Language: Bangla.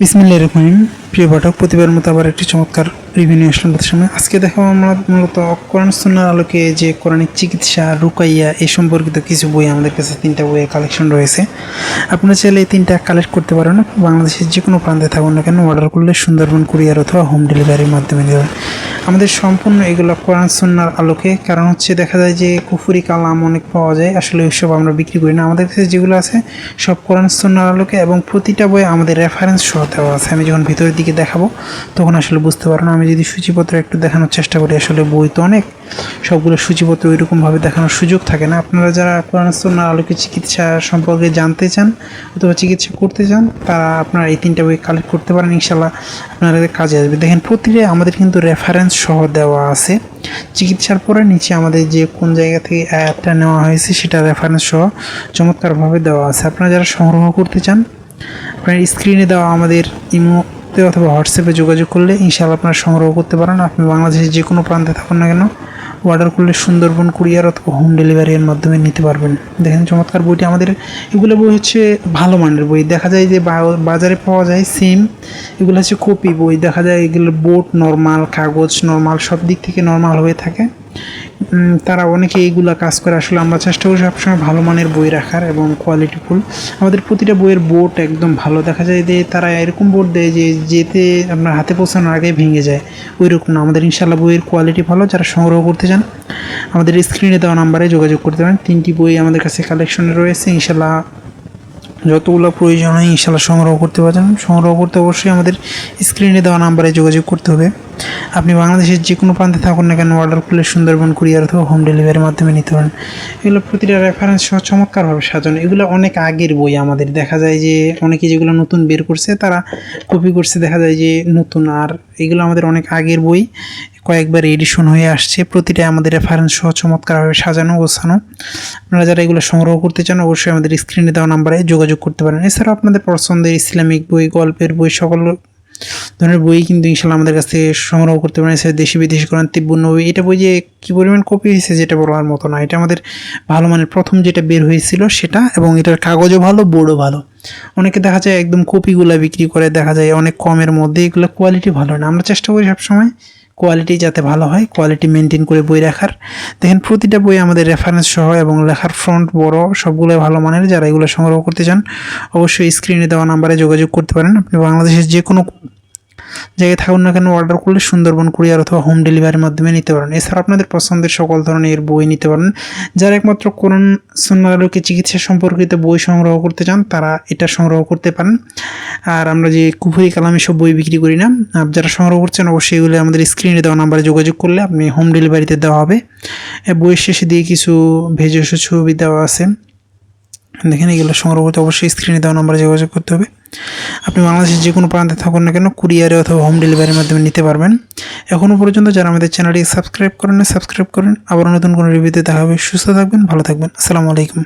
Bismillahirrahmanirrahim. প্রিয় পাঠক প্রতিবার মতো আবার একটি চমৎকার রিভিউ নিয়ে আসলাম সামনে। আজকে দেখাবো আমরা মূলত কোরআন সুন্নার আলোকে যে কোরআনিক চিকিৎসা, রুকাইয়া এই সম্পর্কিত কিছু বই আমাদের কাছে, তিনটা বইয়ের কালেকশন রয়েছে। আপনারা চাইলে এই তিনটা কালেক্ট করতে পারেন। বাংলাদেশের যে কোনো প্রান্তে থাকুন না কেন অর্ডার করলে সুন্দরবন কুরিয়ার অথবা হোম ডেলিভারির মাধ্যমে দেবেন আমাদের সম্পূর্ণ এগুলো কোরআন সুন্নার আলোকে, কারণ হচ্ছে দেখা যায় যে কুফুরি কালাম অনেক পাওয়া যায়। আসলে ওইসব আমরা বিক্রি করি না। আমাদের কাছে যেগুলো আছে, সব কোরআন সুন্নার আলোকে এবং প্রতিটা বই আমাদের রেফারেন্স সহ দেওয়া আছে। আমি যখন ভিতরের দিকে দেখাবো। তখন আসলে বুঝতে পারব না, আমি যদি সূচিপত্র একটু দেখানোর চেষ্টা করি, আসলে বই তো অনেক। সবগুলো সূচিপত্র ওইরকমভাবে দেখানোর সুযোগ থাকে না। আপনারা যারা কোরআন সুন্নার আলোকে চিকিৎসা সম্পর্কে জানতে চান অথবা চিকিৎসা করতে চান, তারা আপনারা এই তিনটা বই কালেক্ট করতে পারেন ইনশাল্লাহ আপনাদের কাজে আসবে। দেখেন, প্রতিটা আমাদের কিন্তু রেফারেন্স সহ দেওয়া আছে। চিকিৎসার পরে নিচে আমাদের যে কোন জায়গা থেকে অ্যাপটা নেওয়া হয়েছে, সেটা রেফারেন্স সহ চমৎকারভাবে দেওয়া আছে। আপনারা যারা সংগ্রহ করতে চান, আপনার স্ক্রিনে দেওয়া আমাদের ইমোতে অথবা হোয়াটসঅ্যাপে যোগাযোগ করলে ইনশাআল্লাহ আপনারা সংগ্রহ করতে পারেন। আপনি বাংলাদেশের যে কোনো প্রান্তে থাকুন না কেন অর্ডার করলে সুন্দরবন কুরিয়ার অথবা হোম ডেলিভারির মাধ্যমে নিতে পারবেন। দেখেন চমৎকার বইটি আমাদের, এগুলো বই হচ্ছে ভালো মানের বই। দেখা যায় যে বাজারে পাওয়া যায় সেম এগুলো হচ্ছে কপি বই। দেখা যায় এগুলো বোট নর্মাল কাগজ নর্মাল সব দিক থেকে নর্মাল হয়ে থাকে। তারা অনেকে এইগুলা কাজ করে। আসলে আমরা চেষ্টা করি সবসময় ভালো মানের বই রাখার এবং কোয়ালিটিফুল আমাদের প্রতিটা বইয়ের বোর্ড একদম ভালো। দেখা যায় যে তারা এরকম বোর্ড দেয় যে যেতে আপনার হাতে পৌঁছানোর আগে ভেঙে যায়। ওই রকম না। আমাদের ইনশাল্লাহ বইয়ের কোয়ালিটি ভালো। যারা সংগ্রহ করতে চান, আমাদের স্ক্রিনে দেওয়া নাম্বারে যোগাযোগ করতে পারেন। তিনটি বই আমাদের কাছে কালেকশনে রয়েছে। ইনশাল্লাহ যতগুলো প্রয়োজন হয় ইনশাল্লাহ সংগ্রহ করতে পারবেন। সংগ্রহ করতে অবশ্যই আমাদের স্ক্রিনে দেওয়া নাম্বারে যোগাযোগ করতে হবে। আপনি বাংলাদেশের যে কোনো প্রান্তে থাকুন না কেন অর্ডার করলে সুন্দরবন কুরিয়ার অথবা হোম ডেলিভারির মাধ্যমে নিতে পারেন। এগুলো প্রতিটা রেফারেন্স সহ চমৎকারভাবে সাজানো। এগুলো অনেক আগের বই আমাদের। দেখা যায় যে অনেকে যেগুলো নতুন বের করছে, তারা কপি করছে। দেখা যায় যে নতুন আর এগুলো আমাদের অনেক আগের বই। কয়েকবার এডিশন হয়ে আসছে। প্রতিটা আমাদের রেফারেন্স সহ চমৎকারভাবে সাজানো, গোছানো। আপনারা যারা এগুলো সংগ্রহ করতে চান, অবশ্যই আমাদের স্ক্রিনে দেওয়া নাম্বারে যোগাযোগ করতে পারেন। এছাড়াও আপনাদের পছন্দের ইসলামিক বই, গল্পের বই, সকল ধরনের বই কিন্তু ইনশাল্লাহ আমাদের কাছ থেকে সংগ্রহ করতে পারেন, এছাড়া দেশি বিদেশি কোরআন তিব্বন্ন বই এটা বই যে কী পরিমাণ কপি হয়েছে যেটা বলার মতো না। এটা আমাদের ভালো মানের প্রথম যেটা বের হয়েছিল সেটা, এবং এটার কাগজও ভালো, বোর্ডও ভালো। অনেকে দেখা যায় একদম কপিগুলো বিক্রি করে, দেখা যায় অনেক কমের মধ্যে এগুলো কোয়ালিটি ভালো না। আমরা চেষ্টা করি সবসময় কোয়ালিটি যাতে ভালো হয় কোয়ালিটি মেনটেন করে বই রাখার। দেখেন প্রতিটা বই আমাদের রেফারেন্স সহ এবং লেখার ফ্রন্ট বড় সবগুলো ভালো মানের। যারা এগুলো সংগ্রহ করতে চান, অবশ্যই স্ক্রিনে দেওয়া নাম্বারে যোগাযোগ করতে পারেন। আপনি বাংলাদেশের যে কোনো জায়গায় থাকুন না কেন অর্ডার করলে সুন্দরবন কুরিয়ার অথবা হোম ডেলিভারির মাধ্যমে নিতে পারেন। এছাড়া আপনাদের পছন্দের সকল ধরনের বই নিতে পারেন। যারা একমাত্র কোরআন সুন্নালোকে চিকিৎসা সম্পর্কিত বই সংগ্রহ করতে চান, তারা এটা সংগ্রহ করতে পারেন। আর আমরা যে কুফুরি কালামে সব বই বিক্রি করি না। যারা সংগ্রহ করছেন, অবশ্যই এগুলো আমাদের স্ক্রিনে দেওয়া নাম্বারে যোগাযোগ করলে আপনি হোম ডেলিভারিতে দেওয়া হবে। বইয়ের শেষে দিয়ে কিছু ভেজস ছবি দেওয়া আছে। দেখেন এগুলো সংগ্রহ করতে অবশ্যই স্ক্রিনে দেওয়া নাম্বারে যোগাযোগ করতে হবে। আপনি বাংলাদেশের যে কোনো প্রান্তে থাকুন না কেন, কুরিয়ারে অথবা হোম ডেলিভারির মাধ্যমে নিতে পারবেন। এখনও পর্যন্ত যারা আমাদের চ্যানেলটি সাবস্ক্রাইব করেন সাবস্ক্রাইব করেন। আবার নতুন কোনো রিভিউতে দেখা হবে। সুস্থ থাকবেন, ভালো থাকবেন। আসসালামু আলাইকুম।